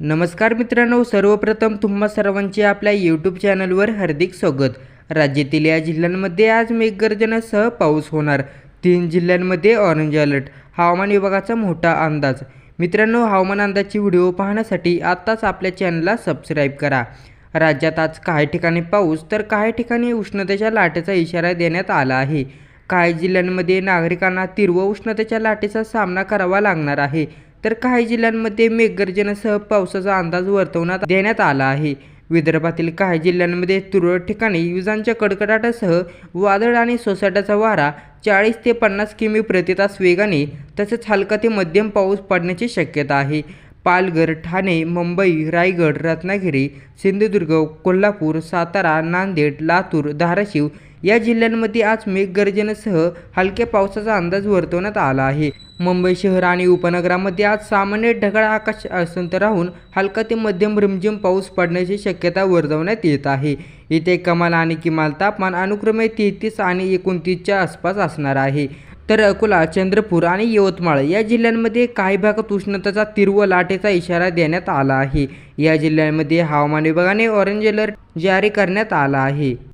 नमस्कार मित्रांनो सर्वप्रथम तुम्हा सर्वांचे आपल्या यूट्यूब चॅनलवर हार्दिक स्वागत. राज्यातील या जिल्ह्यांमध्ये आज मेघगर्जनासह पाऊस होणार. तीन जिल्ह्यांमध्ये ऑरेंज अलर्ट हवामान विभागाचा मोठा अंदाज. मित्रांनो हवामान अंदाजची व्हिडिओ पाहण्यासाठी आत्ताच आपल्या चॅनलला सबस्क्राईब करा. राज्यात आज काही ठिकाणी पाऊस तर काही ठिकाणी उष्णतेच्या लाटेचा इशारा देण्यात आला आहे. काही जिल्ह्यांमध्ये नागरिकांना तीव्र उष्णतेच्या लाटेचा सामना करावा लागणार आहे. तर काही जिल्ह्यांमध्ये मेघगर्जनेसह पावसाचा अंदाज वर्तवण्यात देण्यात आला आहे. विदर्भातील काही जिल्ह्यांमध्ये तुरळक ठिकाणी विजांच्या कडकडाटासह वादळ आणि सोसाट्याचा वारा चाळीस ते पन्नास किमी प्रति तास वेगाने तसेच हलका ते मध्यम पाऊस पडण्याची शक्यता आहे. पालघर ठाणे मुंबई रायगड रत्नागिरी सिंधुदुर्ग कोल्हापूर सातारा नांदेड लातूर धाराशिव या जिल्ह्यांमध्ये आज मेघगर्जनेसह हलक्या पावसाचा अंदाज वर्तवण्यात आला आहे. मुंबई शहर आणि उपनगरामध्ये आज सामान्य ढगाळ आकाश असंत राहून हलका ते मध्यम रिमझिम पाऊस पडण्याची शक्यता वर्तवण्यात येत आहे. इथे कमाल आणि किमाल तापमान अनुक्रमे तेहतीस आणि एकोणतीसच्या आसपास असणार आहे. तर अकोला चंद्रपूर आणि यवतमाळ या जिल्ह्यांमध्ये काही भागात उष्णतेचा तीव्र लाटेचा इशारा देण्यात आला आहे. या जिल्ह्यांमध्ये हवामान विभागाने ऑरेंज अलर्ट जारी करण्यात आला आहे.